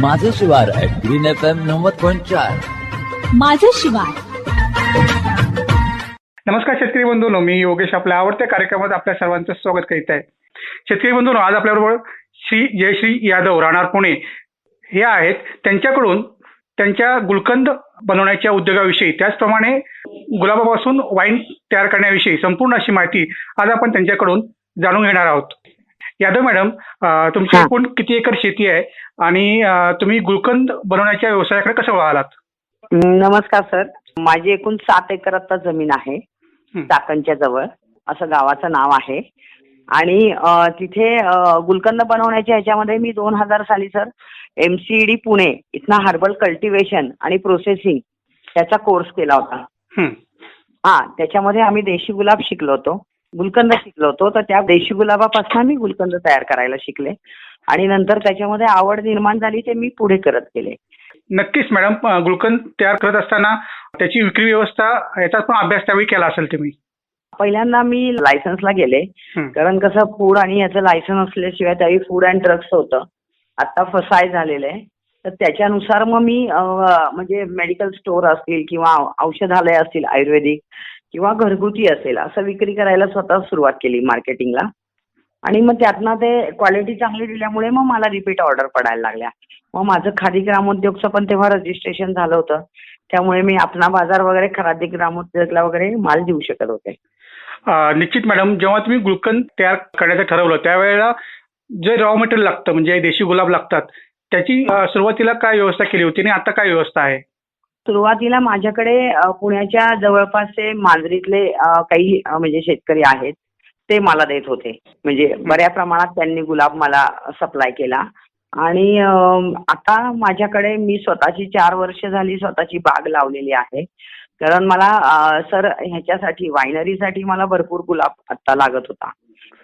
माझं शिवार green F M नव्वद पॉईंट चार. माझं शिवार. नमस्कार शेतकरी बंधूंनो मी योगेश आपल्या आवडत्या कार्यक्रमात आपल्या सर्वांचं स्वागत करीत आहे. शेतकरी बंधूंनो आज आपल्याबरोबर श्री जयश्री यादव राहणार पुणे. हे आहेत त्यांच्याकडून त्यांच्या गुलकंद बनवण्याच्या उद्योगाविषयी. त्याचप्रमाणे गुलाबापासून वाईन तयार करण्याविषयी संपूर्ण अशी माहिती आज आपण त्यांच्याकडून जाणून घेणार आहोत. यादव मॅडम तुमची हा. एकूण किती एकर शेती आहे? आणि अं, तुम्ही गुलकंद बनवण्याच्या व्यवसायाकडे कसं वळालात नमस्कार सर. माझी एकूण सात एकर आता जमीन आहे हं. चाकणच्या जवळ. असं गावाचं नाव आहे. आणि अ, तिथे अ, गुलकंद बनवण्याच्या ह्याच्यामध्ये मी दोन हजार साली sir M C D Pune इथनं हर्बल कल्टिवेशन आणि प्रोसेसिंग त्याचा कोर्स केला होता. हं. हा त्याच्यामध्ये आम्ही देशी गुलाब शिकलो होतो. गुलकंद शिकलो होतो. तर त्या देशी गुलाबापासून मी गुलकंद तयार करायला शिकले. आणि नंतर त्याच्यामध्ये आवड निर्माण झाली ते मी पुढे करत गेले. नक्कीच मॅडम. गुलकंद तयार करत असताना त्याची विक्री व्यवस्था याचा पण अभ्यास त्यावेळी केला असेल तुम्ही? पहिल्यांदा मी लायसन्सला गेले. कारण कसं फूड आणि याचं लायसन्स असल्याशिवाय त्यावेळी फूड अँड ड्रग्स होतं. आता फसाय झालेलं आहे. तर त्याच्यानुसार मग मी म्हणजे मेडिकल स्टोअर असतील किंवा औषधालय असतील आयुर्वेदिक किंवा घरगुती असेल असं विक्री करायला स्वतः सुरुवात केली मार्केटिंगला. आणि मग त्यातनं ते क्वालिटी चांगली दिल्यामुळे मग मला रिपीट ऑर्डर पडायला लागल्या. मग माझं खादी ग्रामोद्योगचं पण तेव्हा रजिस्ट्रेशन झालं होतं. त्यामुळे मी आपणा बाजार वगैरे खरादी ग्रामोद्योगला वगैरे माल देऊ शकत होते. निश्चित मॅडम जेव्हा तुम्ही गुलकंद तयार करण्याचं ठरवलं त्यावेळेला जे रॉ मटेरियल लागतं म्हणजे देशी गुलाब लागतात त्याची सुरुवातीला काय व्यवस्था केली होती आणि आता काय व्यवस्था आहे? सुरुवातीला माझ्याकडे पुण्याच्या जवळपासचे मांजरीतले काही म्हणजे शेतकरी आहेत ते मला देत होते. म्हणजे बऱ्या प्रमाणात त्यांनी गुलाब मला सप्लाय केला. आणि आता माझ्याकडे मी स्वतःची चार वर्ष झाली स्वतःची बाग लावलेली आहे. कारण मला सर ह्याच्यासाठी वायनरीसाठी मला भरपूर गुलाब आता लागत होता.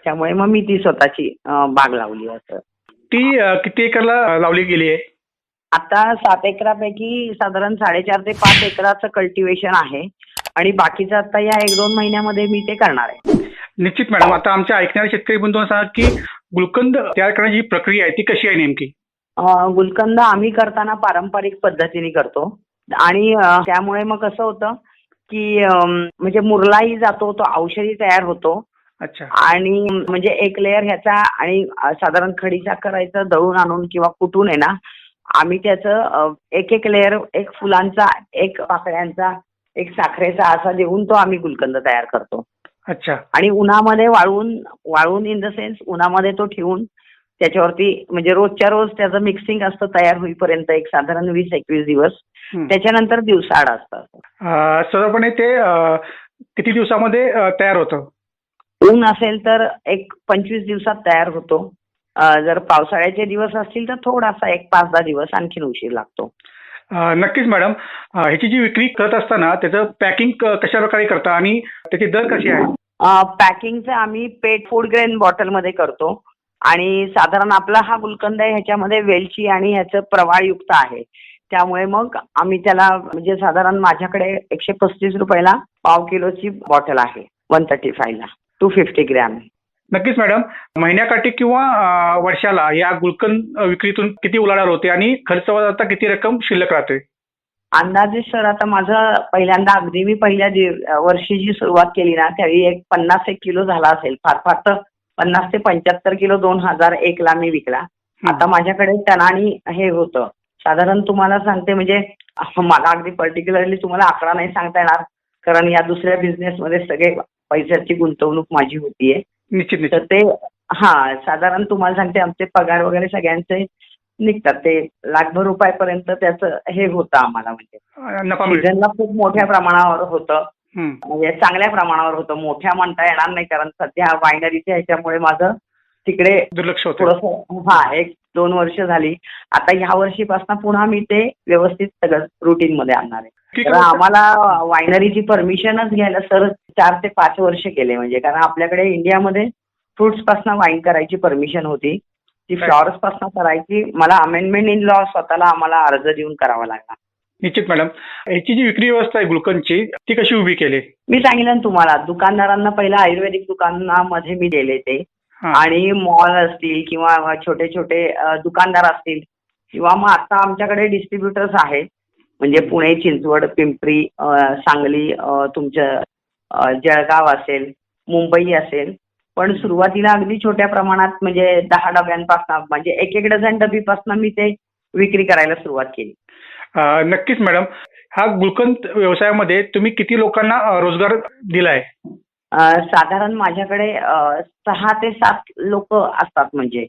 त्यामुळे मग मी ती स्वतःची बाग लावली असं. ती किती एकरला लावली गेली आहे? आता सात एकरापैकी साधारण साडेचार ते पाच एकराचं कल्टिवेशन आहे. आणि बाकीचं आता या एक दोन महिन्यामध्ये मी ते करणार आहे. निश्चित मॅडम आता आमच्या ऐकणाऱ्या शेतकरी बंधूंना सांगा की गुलकंद तयार करण्याची प्रक्रिया आहे ती कशी आहे नेमकी? अं, गुलकंद आम्ही करताना पारंपरिक पद्धतीने करतो. आणि अं, त्यामुळे मग कसं होतं की अं, म्हणजे मुरलाही जातो तो औषधी तयार होतो. अच्छा. आणि म्हणजे एक लेअर ह्याचा आणि अं, साधारण खडी साखरायचं दळून आणून किंवा कुटून आहे ना आम्ही त्याचं एक एक लेअर एक फुलांचा एक पाकळ्यांचा एक साखरेचा असा देऊन तो आम्ही गुलकंद तयार करतो. अच्छा. आणि उन्हामध्ये वाळवून वाळवून इन द सेन्स उन्हामध्ये तो ठेवून त्याच्यावरती म्हणजे रोजच्या रोज त्याचं मिक्सिंग असतं तयार होईपर्यंत एक साधारण वीस एकवीस दिवस. त्याच्यानंतर दिवसाआड असतं. अं, साधारणपणे ते किती दिवसामध्ये तयार होतं? ऊन असेल तर एक पंचवीस दिवसात तयार होतो. जर पावसाळ्याचे दिवस असतील तर थोडासा एक पाच दहा दिवस आणखीन उशीर लागतो. नक्कीच मॅडम. ह्याची जी विक्री करत असताना त्याचं पॅकिंग कशा प्रकारे करता आणि त्याचे दर कसे आहे? पॅकिंगचं आम्ही पेट फूड ग्रेन बॉटलमध्ये करतो आणि साधारण आपला हा गुलकंद आहे ह्याच्यामध्ये वेलची आणि ह्याचं प्रवाळयुक्त आहे. त्यामुळे मग आम्ही त्याला म्हणजे साधारण माझ्याकडे एकशे पस्तीस रुपयाला पाव किलोची बॉटल आहे वन थर्टी फायला टू फिफ्टी ग्रॅम. नक्कीच मॅडम. महिन्याकाठी किंवा वर्षाला या गुलकंद विक्रीतून किती उलाढाल होते आणि खर्च वजा किती रक्कम शिल्लक राहते? अंदाजे सर आता माझं पहिल्यांदा अगदी मी पहिल्या वर्षी जी सुरुवात केली ना त्यावेळी एक पन्नास एक किलो झाला असेल. फार फार तर पन्नास ते पंच्याहत्तर किलो दोन हजार एकला मी विकला. आता माझ्याकडे टनानी हे होतं. साधारण तुम्हाला सांगते म्हणजे मला अगदी पर्टिक्युलरली तुम्हाला आकडा नाही सांगता येणार कारण या दुसऱ्या बिझनेसमध्ये सगळे पैशाची गुंतवणूक माझी होतीये. निश्चित तर ते हा साधारण तुम्हाला सांगते आमचे पगार वगैरे सगळ्यांचे निघतात. ते लाखभर रुपयापर्यंत त्याचं हे होतं आम्हाला म्हणजे. सीझनला खूप मोठ्या प्रमाणावर होतं. म्हणजे चांगल्या प्रमाणावर होतं. मोठ्या म्हणता येणार नाही कारण सध्या वायनरीच्या ह्याच्यामुळे माझं तिकडे दुर्लक्ष होतं. थोडस हा एक दोन वर्ष झाली. आता ह्या वर्षीपासून पुन्हा मी ते व्यवस्थित सगळं रुटीन मध्ये आणणार आहे. आम्हाला वायनरीची परमिशनच घ्यायला सर चार ते पाच वर्ष गेले म्हणजे कारण आपल्याकडे इंडियामध्ये फ्रुट्सपासून वाईन करायची परमिशन होती. ती. फ्लॉवर्सपासून करायची. मला अमेंडमेंट इन लॉ स्वतःला आम्हाला अर्ज देऊन करावा लागला. निश्चित मॅडम याची जी विक्री व्यवस्था आहे गुलकंदची ती कशी उभी केली? मी सांगितलं ना तुम्हाला दुकानदारांना पहिलं आयुर्वेदिक दुकानामध्ये मी दिले ते. हा. आणि मॉल असतील किंवा छोटे छोटे अ, दुकानदार असतील. किंवा मग आता आमच्याकडे डिस्ट्रीब्युटर्स आहेत. म्हणजे पुणे चिंचवड पिंपरी सांगली अं, तुमचं अं, जळगाव असेल मुंबई असेल. पण सुरुवातीला अगदी छोट्या प्रमाणात म्हणजे दहा डब्यांपासून म्हणजे एक एक डझन डबीपासून मी ते विक्री करायला सुरुवात केली. नक्कीच मॅडम. हा गुलकंद व्यवसायामध्ये तुम्ही किती लोकांना रोजगार दिलाय? साधारण माझ्याकडे सहा ते सात लोक असतात म्हणजे.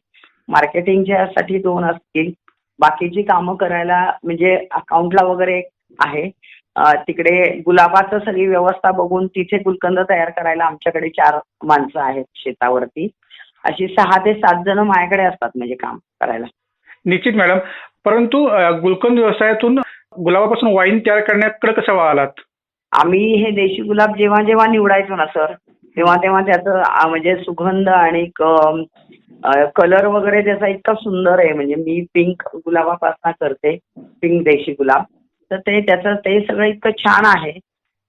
मार्केटिंगच्या साठी दोन असतील. बाकीची कामं करायला म्हणजे अकाउंटला वगैरे आहे. तिकडे गुलाबाचं सगळी व्यवस्था बघून तिथे गुलकंद तयार करायला आमच्याकडे चार माणसं आहेत शेतावरती. अशी सहा ते सात जण माझ्याकडे असतात म्हणजे काम करायला. निश्चित मॅडम. परंतु गुलकंद व्यवसायातून गुलाबापासून वाईन तयार करण्याकडे कसं वळालात आम्ही हे देशी गुलाब जेव्हा जेव्हा निवडायचो ना सर तेव्हा तेव्हा त्याचं म्हणजे सुगंध आणि कलर वगैरे त्याचा इतका सुंदर आहे. म्हणजे मी पिंक गुलाबापासून करते पिंक देशी गुलाब. तर ते त्याचं ते सगळं इतकं छान आहे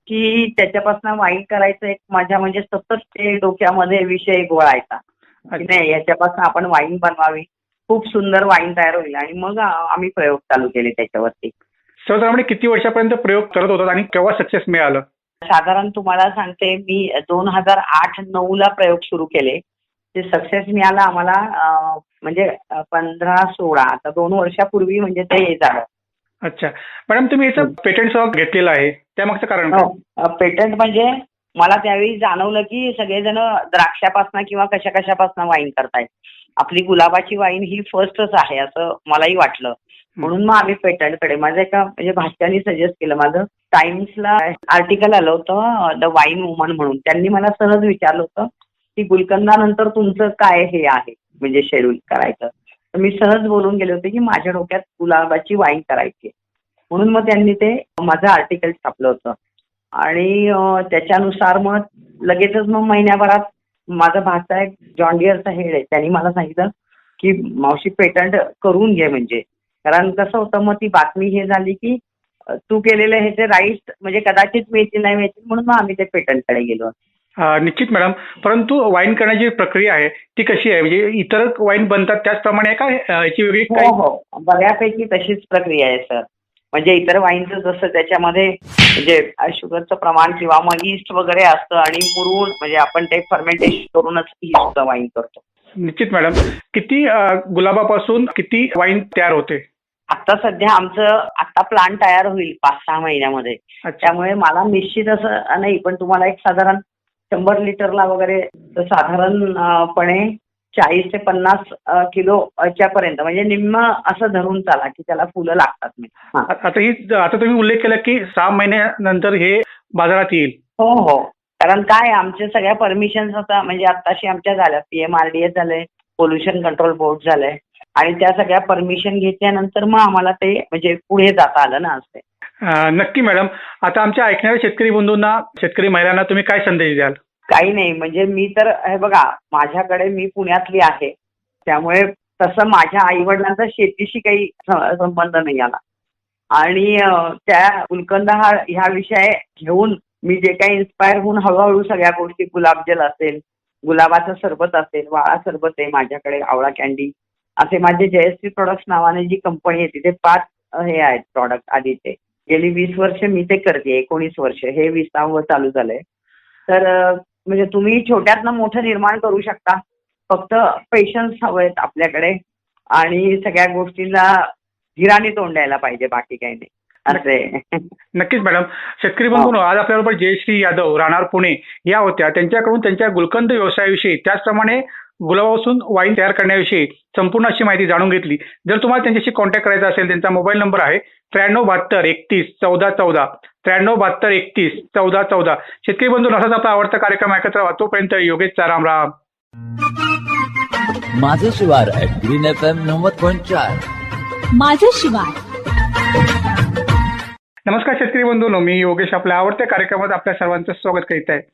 की त्याच्यापासून वाईन करायचं एक माझ्या म्हणजे सतत ते डोक्यामध्ये विषय गोळायचा. नाही याच्यापासून आपण वाईन बनवावी. खूप सुंदर वाईन तयार होईल. आणि मग आम्ही प्रयोग चालू केले त्याच्यावरती. सर्वसाधारण किती वर्षापर्यंत प्रयोग करत होतात आणि केव्हा सक्सेस मिळालं? साधारण तुम्हाला सांगते मी दोन हजार आठ नऊ ला प्रयोग सुरू केले. ते सक्सेस मिळाला आम्हाला म्हणजे पंधरा सोळा. आता दोन वर्षापूर्वी म्हणजे ते हे झालं. अच्छा. मॅडम तुम्ही याचं पेटंट सह घेतलेलं आहे. त्यामागचं कारण काय? पेटंट म्हणजे मला त्यावेळी जाणवलं की सगळेजण द्राक्षापासनं किंवा कशा कशापासनं वाईन करतायत. आपली गुलाबाची वाईन ही फर्स्टच आहे असं मलाही वाटलं. म्हणून मग आम्ही पेटंटकडे माझं एका म्हणजे भाष्याने सजेस्ट केलं माझं. टाइम्सला आर्टिकल आलं होतं द वाईन वुमन म्हणून. त्यांनी मला सहज विचारलं होतं की गुलकंदानंतर तुमचं काय हे आहे? म्हणजे शेड्यूल करायचं. तर मी सहज बोलून गेले होते की माझ्या डोक्यात गुलाबाची वाईन करायची म्हणून मग त्यांनी ते माझं आर्टिकल छापलं होतं. आणि त्याच्यानुसार मग लगेचच मग महिन्याभरात माझा भाचा एक जॉन्डियरचा हेड आहे. त्यांनी मला सांगितलं की मावशी पेटंट करून घे म्हणजे. कारण कसं होतं मग ती बातमी हे झाली की तू तू हे ते राईट म्हणजे कदाचित मिळतील नाही मिळतील म्हणून मग आम्ही ते पेटंटकडे गेलो. निश्चित मॅडम. परंतु वाईन करण्याची प्रक्रिया आहे ती कशी आहे? म्हणजे इतर वाईन बनतात त्याचप्रमाणे आहे का याची वेगळी हो काही? हो. बऱ्यापैकी तशीच प्रक्रिया आहे सर. म्हणजे इतर वाईनचं जसं त्याच्यामध्ये म्हणजे शुगरचं प्रमाण किंवा मग इस्ट वगैरे असतं आणि मुरून म्हणजे आपण ते फर्मेंटेशन करूनच इस्ट वाईन करतो. निश्चित मॅडम. किती अ, गुलाबापासून किती वाईन तयार होते? आता सध्या आमचं आता प्लांट तयार होईल पाच सहा महिन्यामध्ये. अच्छा. त्यामुळे मला निश्चित असं नाही पण तुम्हाला एक साधारण शंभर लिटरला वगैरे साधारणपणे चाळीस ते पन्नास किलोच्या पर्यंत म्हणजे निम्म असं धरून चाला की त्याला फुलं लागतात मी आ- आता ही आता तुम्ही उल्लेख केला की सहा महिन्यानंतर हे बाजारात येईल. हो हो. कारण काय आमच्या सगळ्या परमिशन्स आता म्हणजे आत्ताशी आमच्या झाल्या. P M R D S झालंय पोल्युशन कंट्रोल बोर्ड झालंय आणि त्या सगळ्या परमिशन घेतल्यानंतर मग आम्हाला ते म्हणजे पुढे जाता आलं ना असते नक्की मॅडम. आता आमच्या ऐकणाऱ्या शेतकरी बंधूंना शेतकरी महिलांना तुम्ही काय संदेश द्याल? काही नाही. म्हणजे मी तर हे बघा माझ्याकडे मी पुण्यातली आहे. त्यामुळे तसं माझ्या आई वडिलांचा शेतीशी काही संबंध नाही आला. आणि त्या गुलकंद हा ह्या विषय घेऊन मी जे काही इन्स्पायर होऊन हळूहळू सगळ्या गोष्टी गुलाबजल असेल गुलाबाचं सरबत असेल वाळा सरबत आहे माझ्याकडे आवळा कॅन्डी असे माझे जयश्री प्रोडक्ट्स नावाने जी कंपनी आहे तिथे पाच हे आहेत प्रॉडक्ट आधीचे. गेली वीस वर्ष मी ते करते एकोणीस वर्ष. हे विसावं चालू झालंय. तर म्हणजे तुम्ही छोट्यातनं मोठं निर्माण करू शकता. फक्त पेशन्स हवेत आपल्याकडे आणि सगळ्या गोष्टीला धीराने तोंड द्यायला पाहिजे बाकी काही नाही. असे. नक्कीच मॅडम. शेतकरी बंधूंनो आज आपल्याबरोबर जयश्री यादव राहणार पुणे या होत्या. त्यांच्याकडून त्यांच्या गुलकंद व्यवसायाविषयी त्याचप्रमाणे गुलाबापासून वाईन तयार करण्याविषयी संपूर्ण अशी माहिती जाणून घेतली. जर तुम्हाला त्यांच्याशी कॉन्टॅक्ट करायचा असेल त्यांचा मोबाईल नंबर आहे त्र्याण्णव बहात्तर एकतीस चौदा चौदा. त्र्याण्णव बहात्तर एकतीस चौदा चौदा. शेतकरी बंधूंनो असाच आपला आवडता कार्यक्रम ऐकत राहा. तोपर्यंत योगेश राम राम. माझं शिवार ग्रीन एफ एम नव्वद पॉईंट चार. माझं शिवार. नमस्कार शेतकरी बंधूंनो मी योगेश. आपल्या आवडत्या कार्यक्रमात आपल्या सर्वांचं स्वागत करीत आहे.